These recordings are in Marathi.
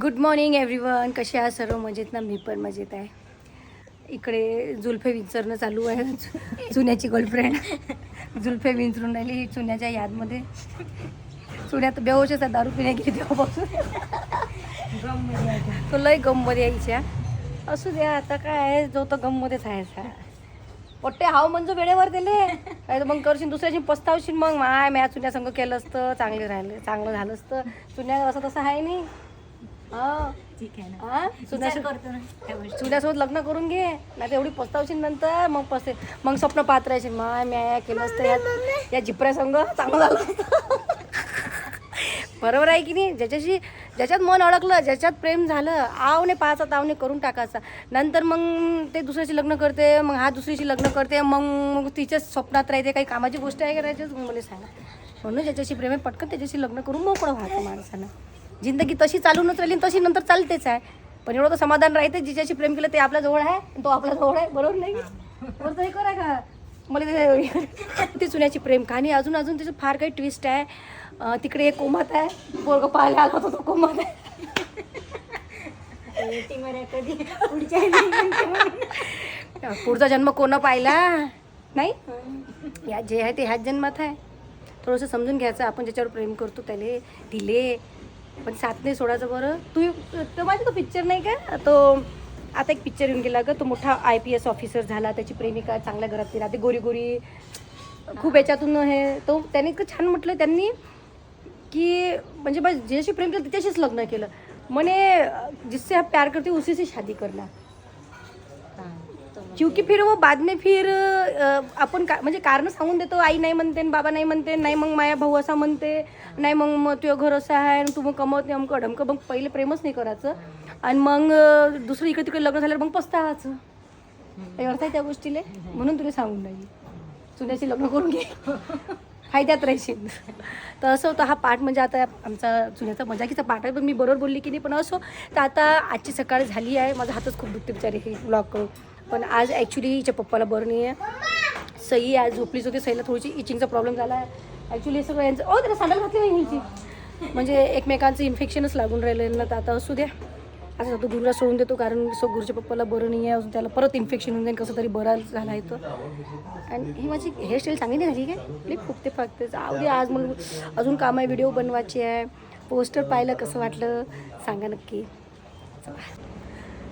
गुड मॉर्निंग एव्हरीवन कसे आहात? सर्व मजेत ना? मी पण मजेत आहे. इकडे जुल्फे विंचरणं चालू आहे. चुन्याची गर्लफ्रेंड जुल्फे विंचरून राहिली चुन्याच्या यादमध्ये. चुन्यात बेहोशच आहे दारू पिण्या गेली तेव्हापासून. तो लय गममध्ये यायच्या असू द्या आता काय आहे? जो तो गममध्येच आहे असा. पट्टे हाव म्हणजे वेळेवर दिले. काय तर मग करशील दुसऱ्याशी पस्तावशील मग. माय म्या चुन्या संग केलं असतं चांगले राहिलं चांगलं झालं असतं. चुन्या असं तसं आहे नाही. ठीक आहे ना. हा? विचार चुन्यासोबत करतो ना. त्या गोष्टी चुन्यासोबत लग्न करून घे. नाही एवढी पस्तावशील नंतर मग पसते मग स्वप्न पाहत राहायचे माय म्या केलं असतं या या जिपऱ्या संग चांगलं झालं असतं. बरोबर आहे की नाही? ज्याच्याशी ज्याच्यात मन अडकलं ज्याच्यात प्रेम झालं आवने पाहायचा तावने करून टाकायचा. नंतर मग ते दुसऱ्याशी लग्न करते मग हा दुसरीशी लग्न करते मग तिच्याच स्वप्नात राहते. काही कामाची गोष्ट आहे का राहायचीच मग मला सांगा. म्हणून ज्याच्याशी प्रेम आहे पटकन त्याच्याशी लग्न करून मोकळं व्हायचं माणसानं. जिंदगी तशी चालूनच राहिली तशी नंतर चालतेच आहे. पण एवढं तर समाधान राहते जिच्याशी प्रेम केलं ते आपल्या जवळ आहे आणि तो आपल्या जवळ आहे बरोबर नाही? बरोबर हे करा का? मला ते ती चुन्याची प्रेम कहाणी. अजून अजून त्याचं फार काही ट्विस्ट आहे. तिकडे एक कोमात आहे. पोरग पाहायला आला होता तो कोमात आहे. पुढचा जन्म कोण पाहिला? नाही? या जे आहे ते ह्याच जन्मात आहे. थोडंसं समजून घ्यायचं. आपण ज्याच्यावर प्रेम करतो त्याले दिले. पण साथ नाही सोडायचं बरं. तू तो माहिती तो पिक्चर नाही का? तो आता एक पिक्चर येऊन गेला ग. तो मोठा आय पी एस ऑफिसर झाला त्याची प्रेमिका चांगल्या घरातली राहते गोरी गोरी खूप याच्यातून हे तो त्याने इतकं छान म्हटलं त्यांनी की म्हणजे बस ज्याशी प्रेम केलं त्याच्याशीच लग्न केलं. म्हणे जिससे आप प्यार करते उसी से शादी करना. क्योंकि फिर वो बाद में फिर आपण का म्हणजे कारण सांगून देतो आई नाही म्हणते आणि बाबा नाही म्हणते नाही मग माया भाऊ असा म्हणते नाही मग मग तुझं घर असं आहे आणि तू मग कमवत नाही अमकं ढमकं मग पहिले प्रेमच नाही करायचं. आणि मग दुसरं इकडे तिकडे लग्न झाल्यावर मग पस्तावायचं. काही अर्थ आहे त्या गोष्टीले. म्हणून तुला सांगून नाही चुन्याशी लग्न करून घे. फायद्यात राहशील. तर असं होतं हा पाठ म्हणजे आता आमचा चुन्याचा मजाकीचा पाठ आहे. पण मी बरोबर बोलली की नाही पण असो तर आता आजची सकाळ झाली आहे. माझा हातच खूप दुखते बिचारे हे ब्लॉग करून. पण आज ॲक्च्युली हिच्या पप्पाला बरं नाही आहे सई आज झोपलीच होती सईला थोडीशी इचिंगचा प्रॉब्लेम झाला आहे ॲक्च्युली सगळं यांचं ओ त्याला सँडल घातली नाही हिची. म्हणजे एकमेकांचं इन्फेक्शनच लागून राहिलं ना तर आता असू द्या. असं तो गुरुला सोडून देतो कारण सो गुरुच्या पप्पाला बरं नाही आहे अजून त्याला परत इन्फेक्शन होऊन जाईल कसं तरी बरं झाला आहे तर. आणि ही माझी हेअरस्टाईल चांगली नाही ठीक काय? लई फुकते फाकते जाऊ दे आज मग अजून काम आहे व्हिडिओ बनवायची आहे. पोस्टर पाहिलं कसं वाटलं? सांगा नक्की. चला.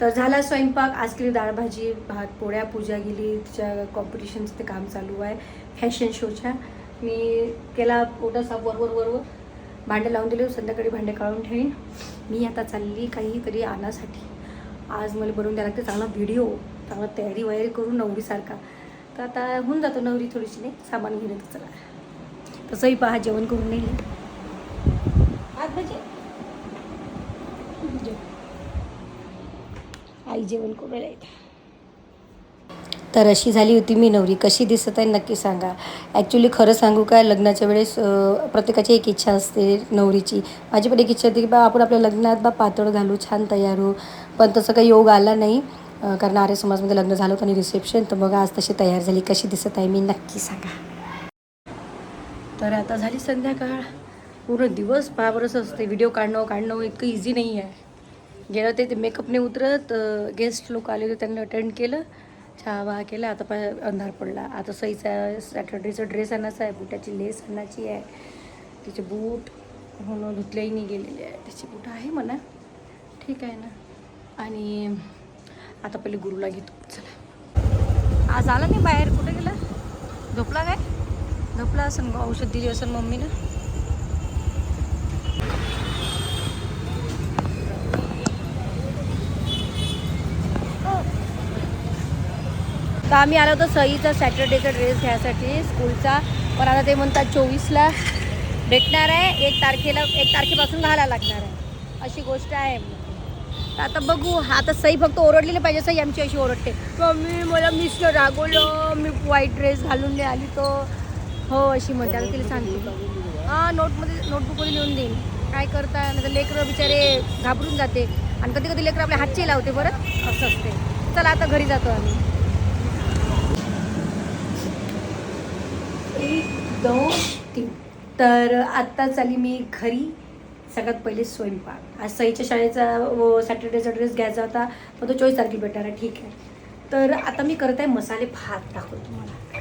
तर झाला स्वयंपाक आज केली डाळ भाजी भात पोळ्या पूजा गेली तिच्या कॉम्पिटिशनचं ते काम चालू आहे फॅशन शोच्या मी केला पोटा साफ वरवर वरवर भांडे लावून दिले संध्याकाळी भांडे काढून ठेवीन. मी आता चालली काहीतरी आणासाठी. आज मला बनवून द्यायला लागते चांगला व्हिडिओ चांगला तयारी वगैरे करून नवरीसारखा. तर आता होऊन जातो नवरी थोडीशी नाही? सामान घेऊन चला. तसंही पहा जेवण करून नाही आज भजी आई जेवण करून तर अशी झाली होती मी नवरी. कशी दिसत आहे नक्की सांगा. ॲक्च्युली खरं सांगू काय लग्नाच्या वेळेस प्रत्येकाची एक इच्छा असते नवरीची. माझी पण एक इच्छा होती की बा आपण आपल्या लग्नात बा पातळ घालू छान तयार हो पण तसं काही योग आला नाही. कारण आर्य समाजमध्ये लग्न झालं होतं आणि रिसेप्शन तर बघा आज तशी तयार झाली. कशी दिसत आहे मी नक्की सांगा. तर आता झाली संध्याकाळ. पूर्ण दिवस पावरच असते. व्हिडिओ काढणं काढणं इतकं इझी नाही आहे. गेलं ते ते मेकअपने उतरत गेस्ट लोक आले होते त्यांनी अटेंड केलं चहा वहा केला आता पाय अंधार पडला. आता सईचा सॅटर्डेचा ड्रेस आणायचा आहे बुटाची लेस आणायची आहे. तिचे बूट म्हणून धुतल्याही नाही गेलेले आहे. त्याची बूट आहे म्हणा. ठीक आहे ना. आणि आता पहिले गुरुला घेतो. चला. आज आला नाही बाहेर? कुठे गेला? झोपला काय? झोपला असेल मग औषध दिली असेल मम्मीनं. तर आम्ही आलो होतो सईचा सॅटर्डेचा ड्रेस घ्यायसाठी स्कूलचा. पण आता ते म्हणतात चोवीसला भेटणार आहे. एक तारखेला एक तारखेपासून घालायला लागणार आहे. अशी गोष्ट आहे. तर आता बघू. आता सई फक्त ओरडलेली पाहिजे. सई आमची अशी ओरडते. मम्मी मला मिस्टर रागवलं. मी व्हाईट ड्रेस घालून नाही आली तो. हो अशी म्हणते. आता तिला सांगते. हां नोटमध्ये नोटबुकमध्ये लिहून देईन. काय करता? नाही तर लेकरं बिचारे घाबरून जाते. आणि कधी कधी लेकरं आपल्या हातचे लावते बरं. असं असते. चला आता घरी जातो आम्ही. एक दोन तीन. तर आत्ताच आली मी घरी सगळ्यात पहिले स्वयंपाक. आज सईच्या शाळेचा सॅटर्डेचा ड्रेस घ्यायचा होता मग तो चोवीस तारखेला भेटणार आहे ठीक आहे. तर आता मी करत आहे मसाले भात टाकून तुम्हाला.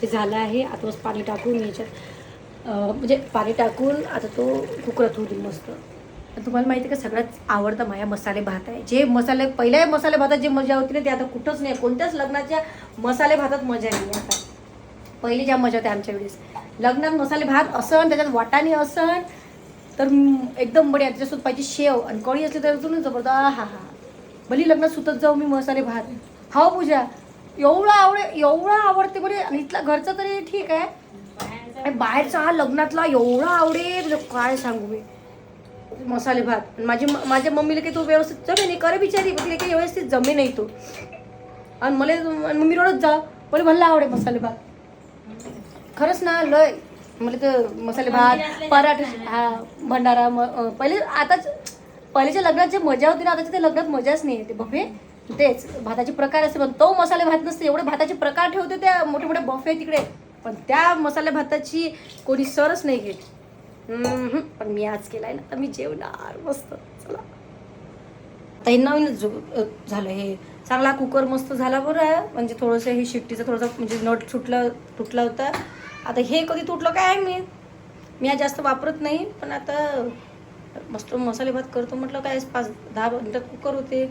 ते झालं आहे आता मस्त पाणी टाकून याच्यात म्हणजे पाणी टाकून आता तो कुकरात होतील मस्त. तुम्हाला माहिती आहे का सगळ्यात आवडता माझ्या मसाले भात आहे. जे मसाले पहिल्या मसाले भातात जे मजा होती ना ते आता कुठंच नाही. कोणत्याच लग्नाच्या मसाले भातात मजा नाही आता. पहिली ज्या मजा होत्या आमच्या वेळेस. लग्नात मसाले भात असन त्याच्यात वाटाणे असन तर एकदम बढिया त्याच्यासोबत पाहिजे शेव आणि कळी असली तर अजूनच जबरदस्त हा हा. भली लग्नात सुतत जाऊ मी मसाले भात. हो पूजा. एवढं आवड एवढं आवडते बरे. आणि इथला घरचं तरी ठीक आहे. आणि बाहेरचा हा लग्नातला एवढा आवडे काय सांगू मी? मसाले भात. माझी माझ्या मम्मीला काही तो व्यवस्थित जमे नाही. करे बिचारी पण तिला काही व्यवस्थित जमे नाही तो. आणि मला मम्मी रोडच जा. मला भल्ला आवडे मसाले भात. खरंच ना लय. मला तर मसाले भात पराठा हा भंडारा म पहिले आताच पहिल्याच्या लग्नात जे मजा होती ना आताच्या त्या लग्नात मजाच नाही येते बफे तेच भाताचे प्रकार असते पण तो मसाले भात नसते एवढे भाताचे प्रकार ठेवते त्या मोठे मोठे बफे तिकडे. पण त्या मसाले भाताची कोणी सरच नाही घेत. हम्म, पण मी आज केलाय ना तर मी जेवणार मस्त. चला. आता हे नवीनच जो अ, झालं हे चांगला कुकर मस्त झाला बरं. आहे म्हणजे थोडंसं हे शिट्टीचं थोडंसं म्हणजे नट सुटलं तुटला होता. आता हे कधी तुटलं काय मी? मी आज जास्त वापरत नाही पण आता मस्त मसाले भात करतो म्हटलं काय पाच दहा मिनटात कुकर होते.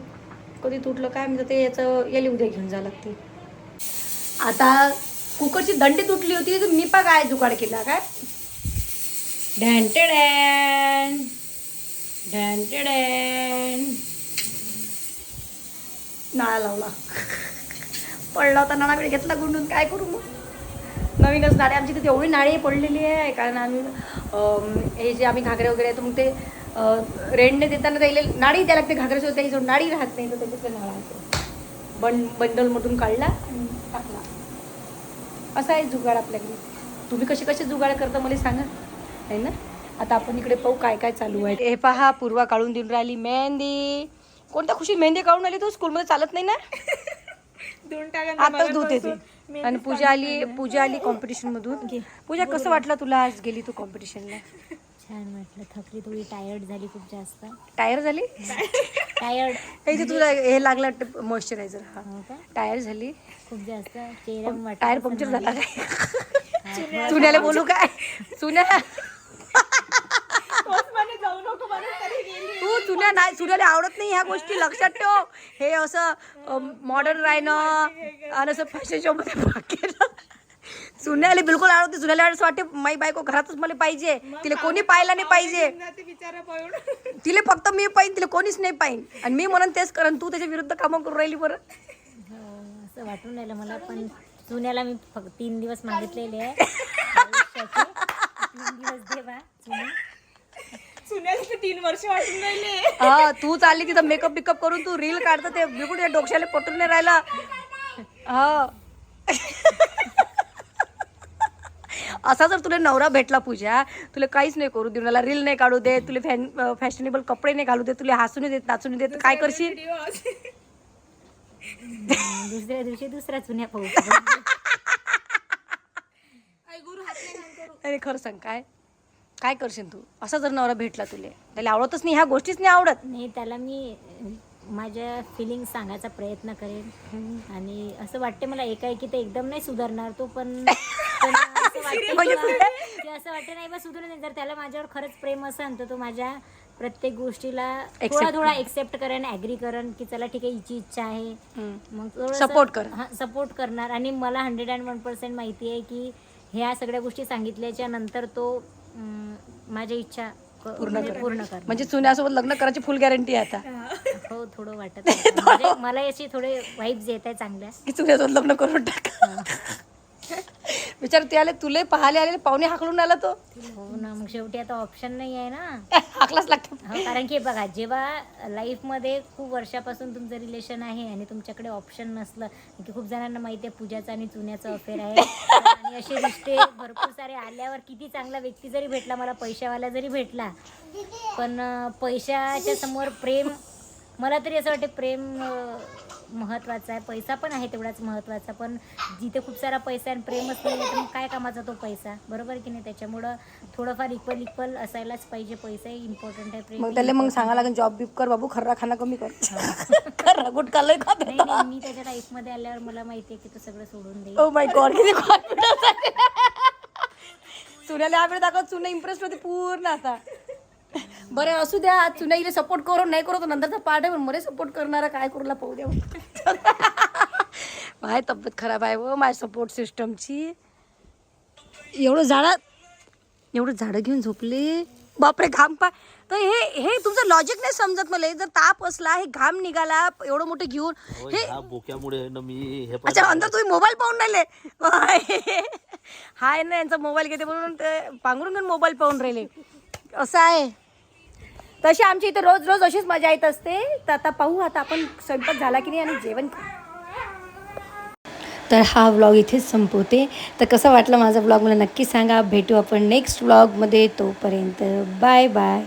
कधी तुटलं काय म्हणजे ते याचं याली उद्या घेऊन जा लागते. आता कुकरची दंडी तुटली होती तर मी पा काय जुगाड केला काय? ढॅन ढॅन नाळा लावला. पडला होता नाळा वेळ घेतला गुंडून. काय करू मग? नवीनच नाळे आमची तिथे एवढी नाळी पडलेली आहे कारण आम्ही हे जे आम्ही घागरे वगैरे आहेत, मग ते रेंडने देताना त्याला नाळी द्यायला लागते घागऱ्यासोबत त्याची नाळी राहत नाही तर त्याच्यातले नाळा असतो बंड बंडलमधून काढला आणि टाकला. असा आहे जुगाड आपल्याकडे. तुम्ही कसे कसे जुगाड करता मला सांगा. आहे ना? आता आपण इकडे पाहू काय काय चालू आहे. हे पहा पूर्वा काढून देऊन राहिली मेहंदी. कोणत्या खुशी मेहंदी काढून आली तू? स्कूलमध्ये चालत नाही ना? दोन टाका आताच धुते ती. आणि पूजा आली पूजा आली कॉम्पिटिशन मधून. पूजा कसं वाटलं तुला आज गेली तू कॉम्पिटिशनला छान वाटलं. थकली थोडी टायर्ड झाली खूप जास्त. टायर झाली? टायर्ड हे जे तुला हे लागलं मॉइश्चरायझर हा. हो टायर झाली. खूप जास्त. चेहरा टायर पंक्चर झाला. काय? चुन्याला बोलू काय? चुन्या. तू चुन्या नाही चुन्याला आवडत नाही ह्या गोष्टी लक्षात ठेव. हे असं मॉडर्न राहणं आणि असं फॅशन शो मध्ये भाग चुन्याला बिलकुल आवडत नाही चुन्याला असं वाटते माई बायको घरातच मला पाहिजे तिला कोणी पाहायला नाही पाहिजे. तिला फक्त मी पाहिजे तिला कोणीच नाही पाहिजे आणि मी म्हणून तेच करण तू त्याच्या विरुद्ध कामं करून राहिली बरं. हो, असं वाटून राहिलं मला पण चुन्याला मी फक्त तीन दिवस मागितलेले आहे. तीन दिवस दे तीन वर्ष वाटून राहिले. हा तू चालली तिथं मेकअप बिकअप करून तू रील काढतं ते. बिलकुल त्या डोक्याला पटून नाही राहिला. हा. असा जर तुला नवरा भेटला पूजा तुला काहीच नाही करू देऊ रील नाही काढू दे तुला फॅन फॅशनेबल कपडे नाही घालू दे तुला हसू नाही देत नाचू नाही देत काय करशील? दुसऱ्या दिवशी दुसरा चुन्या पाहू. अरे खरं सांग काय? काय करशील तू? असा जर नवरा भेटला तुला त्याला आवडतच नाही ह्या गोष्टीच नाही आवडत. नाही त्याला मी माझ्या फिलिंग सांगायचा प्रयत्न करेन. आणि असं वाटते मला एकाएकी ते एकदम नाही सुधारणार तो पण पण असं वाटते म्हणजे की असं वाटते नाही बा सुधरू नाही जर त्याला माझ्यावर खरंच प्रेम असेल तर तो माझ्या प्रत्येक गोष्टीला थोडा Accept थोडा एक्सेप्ट करेन ॲग्री करेन की चला ठीक आहे हिची इच्छा आहे. हम्म. मग थोडंसं- Support कर. हा सपोर्ट करणार. आणि मला हंड्रेड अँड वन पर्सेंट माहिती आहे की ह्या सगळ्या गोष्टी सांगितल्याच्या नंतर तो माझ्या इच्छा क- म्हणजे पूर्ण करणार म्हणजे चुन्यासोबत लग्न करायची फुल गॅरंटी आहे आता. हो थोडं वाटत आहे. म्हणजे मला याची थोडे वाईब्स येत आहे चांगल्या. की चुन्यासोबत लग्न करून टाक. विचार ते आले तुले पाहायला आले पाहुणे हाकलून आला तो. हो ना मग शेवटी आता ऑप्शन नाही आहे ना. हाकलाच लागतो. हो, कारण की बघा जेव्हा लाईफमध्ये खूप वर्षापासून तुमचं रिलेशन आहे आणि तुमच्याकडे ऑप्शन नसलं की खूप जणांना माहिती आहे पूजाचं आणि चुन्याचं अफेअर आहे. आणि असे रिश्ते भरपूर सारे आल्यावर किती चांगला व्यक्ती जरी भेटला मला पैशावाला जरी भेटला पण अं, पैशाच्या समोर प्रेम मला तरी असं वाटते प्रेम महत्त्वाचा आहे. पैसा पण आहे तेवढाच महत्त्वाचा पण जिथे खूप सारा पैसा आहे आणि प्रेमच नाही तर मग काय कामाचा तो पैसा? बरोबर की नाही? त्याच्यामुळं थोडंफार इक्वल इक्वल असायलाच पाहिजे पैसाही इम्पॉर्टंट आहे प्रेम. मग त्याला मग सांगा लागेल जॉब बिप कर बाबू खर्रा खाना कमी कर. खर्रा गुटखा लय खात नाही नाही मी त्याच्या लाईफमध्ये आल्यावर मला माहिती आहे की तो सगळं सोडून देईल. ओ माय गॉड किती कॉन्फिडन्स आहे. चुन्याला आम्ही दाखवत चुना इम्प्रेस होते पूर्ण आता. बरं असू द्या चुना इले सपोर्ट करू नाही करू तर नंतरचा पार्ट आहे पण मरे सपोर्ट करणारा काय करूला पाहू द्या. माय तब्येत खराब आहे व माझ्या सपोर्ट सिस्टमची एवढं झाडं एवढं झाडं घेऊन झोपले. बापरे घाम पा तर हे हे तुमचं लॉजिक नाही समजत मला. जर ताप असला हे घाम निघाला एवढं मोठं घेऊन हे बोक्यामुळे ना मी हे पण अच्छा अंदर तुम्ही मोबाईल पाहून राहिले. हाय. ना यांचा मोबाईल घेते म्हणून ते पांघरून घेऊन मोबाईल पाहून राहिले. असं आहे. तशी आमची इथं रोज रोज अशीच मजा येत असते. तर आता पाहू आता आपण स्वयंपाक झाला की नाही आणि जेवण करू. तर हा व्लॉग इथेच संपवते. तर कसं वाटलं माझा व्लॉग मला नक्की सांगा. भेटू आपण नेक्स्ट व्लॉगमध्ये तोपर्यंत. Bye bye